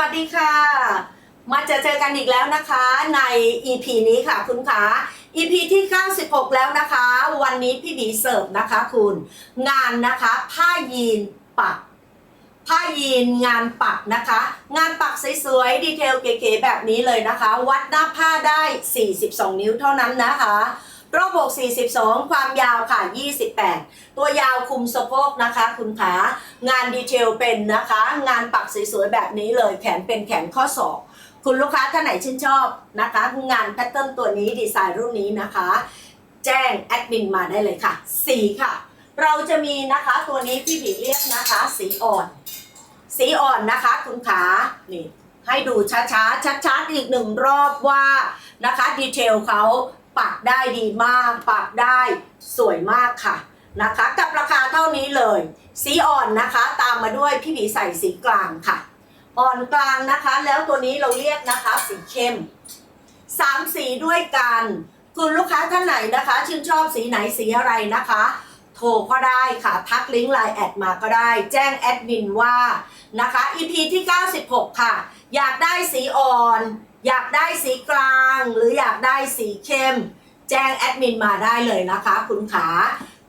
วัสดีค่ะ มาจอเจอกันอีกแล้วนะคะใน EP นี้ค่ะคุณคะ EP ที่ 96 แล้วนะคะ วันนี้พี่บีเสิร์ฟนะคะคุณ งานนะคะผ้ายีนปัก ผ้ายีนงานปักนะคะ งานปักสวยๆดีเทลเก๋ๆแบบนี้เลยนะคะ วัดหน้าผ้าได้ 42 นิ้วเท่านั้นนะคะ รอบก42 ความยาวค่ะ 28 ตัวยาวคุมสะโพกนะคะคุณขางานดีเทลเป็นนะคะ งานปักสวยๆแบบนี้เลยแขนเป็นแขนข้อศอกคุณลูกค้าท่านไหนชื่นชอบนะคะ งานแพทเทิร์นตัวนี้ดีไซน์รุ่นนี้นะคะ แจ้งแอดมินมาได้เลยค่ะ สีค่ะ เราจะมีนะคะตัวนี้พี่ผีเรียกนะคะ สีอ่อน สีอ่อนนะคะ คุณขานี่ให้ดูช้าๆชัดๆอีกหนึ่งรอบว่านะคะดีเทลเขา ปักได้ดีมาก ปักได้สวยมากค่ะนะคะ กับราคาเท่านี้เลย สีอ่อนนะคะ ตามมาด้วยพี่ผีใส่สีกลางค่ะ อ่อนกลางนะคะ แล้วตัวนี้เราเรียกนะคะสีเข้มสามสีด้วยกันคุณลูกค้าท่านไหนนะคะ ชื่นชอบสีไหนสีอะไรนะคะ โทรก็ได้ค่ะ ทักลิงก์ไลน์แอดมาก็ได้ แจ้งแอดมินว่านะคะ EP ที่ 96 ค่ะ อยากได้สีอ่อน อยากได้สีกลางหรืออยากได้สีเข้ม แจ้งแอดมินมาได้เลยนะคะคุณขา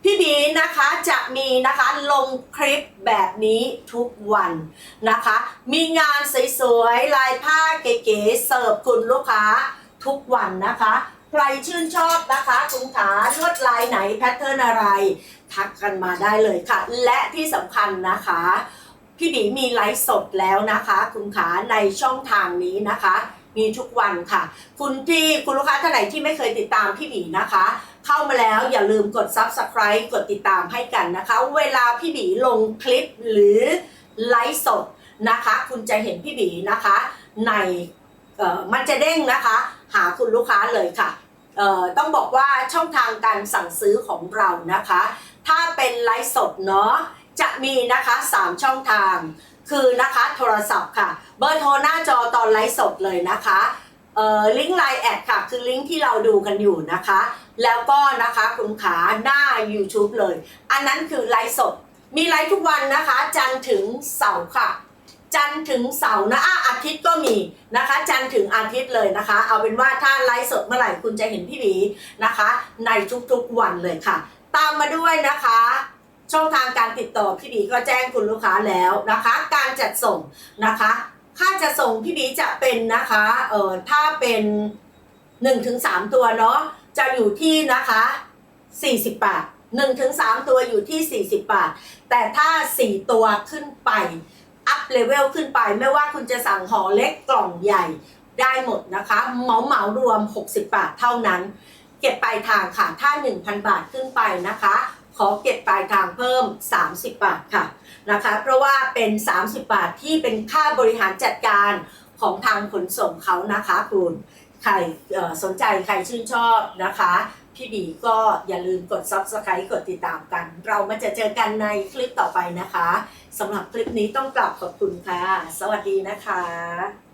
พี่บีนะคะจะมีนะคะลงคลิปแบบนี้ทุกวันนะคะ มีงานสวยๆลายผ้าเก๋ๆเสิร์ฟคุณลูกค้าทุกวันนะคะ ใครชื่นชอบนะคะคุณขาลวดลายไหนแพทเทิร์นอะไร ทักกันมาได้เลยค่ะ และที่สำคัญนะคะ พี่บีมีไลฟ์สดแล้วนะคะ คุณขาในช่องทางนี้นะคะ มีทุกวันค่ะ คุณที่คุณลูกค้าท่านไหนที่ไม่เคยติดตามพี่บีนะคะ เข้ามาแล้วอย่าลืมกด Subscribe กดติดตามให้กันนะคะ เวลาพี่บีลงคลิปหรือไลฟ์สดนะคะ คุณจะเห็นพี่บีนะคะ ในมันจะเด้งนะคะ หาคุณลูกค้าเลยค่ะต้องบอกว่าช่องทางการสั่งซื้อของเรานะคะ ถ้าเป็นไลฟ์สดเนาะจะมีนะคะ 3 ช่องทาง คือนะคะโทรศัพท์ค่ะ เบอร์โทรหน้าจอตอนไลฟ์สดเลยนะคะเอ่อลิงก์ไลน์แอดค่ะ คือลิงก์ที่เราดูกันอยู่นะคะ แล้วก็นะคะคุณขาหน้า YouTube เลย อันนั้นคือไลฟ์สด มีไลฟ์ทุกวันนะคะ จันถึงเสาร์ค่ะ จันถึงเสาร์นะอะอาทิตย์ก็มีนะคะ จันถึงอาทิตย์เลยนะคะ เอาเป็นว่าถ้าไลฟ์สดเมื่อไหร่คุณจะเห็นพี่หลีนะคะ ในทุกๆวันเลยค่ะ ตามมาด้วยนะคะ ช่องทางการติดต่อพี่บีก็แจ้งคุณลูกค้าแล้วนะคะ การจัดส่งนะคะ ค่าจัดส่งพี่บีจะเป็นนะคะเอ่อถ้าเป็น1-3ถึงตัวเนาะจะอยู่ที่นะคะ 40 บาท1ถึง3ตัวอยู่ที่ 40 บาท แต่ถ้า 4 ตัวขึ้นไป อัพเลเวลขึ้นไป ไม่ว่าคุณจะสั่งห่อเล็กกล่องใหญ่ได้หมดนะคะเหมาเหมารวม 60 บาทเท่านั้น เก็บปลายทางค่ะ ถ้า 1,000 บาทขึ้นไปนะคะ ขอเก็บปลายทางเพิ่ม 30 บาทค่ะนะคะเพราะว่าเป็น 30 บาทที่เป็นค่าบริหารจัดการของทางขนส่งเขานะคะคุณใครสนใจใครชื่นชอบนะคะ พี่บีก็อย่าลืมกด Subscribe กดติดตามกัน เรามาจะเจอกันในคลิปต่อไปนะคะสำหรับคลิปนี้ต้องกลับขอบคุณค่ะ สวัสดีนะคะ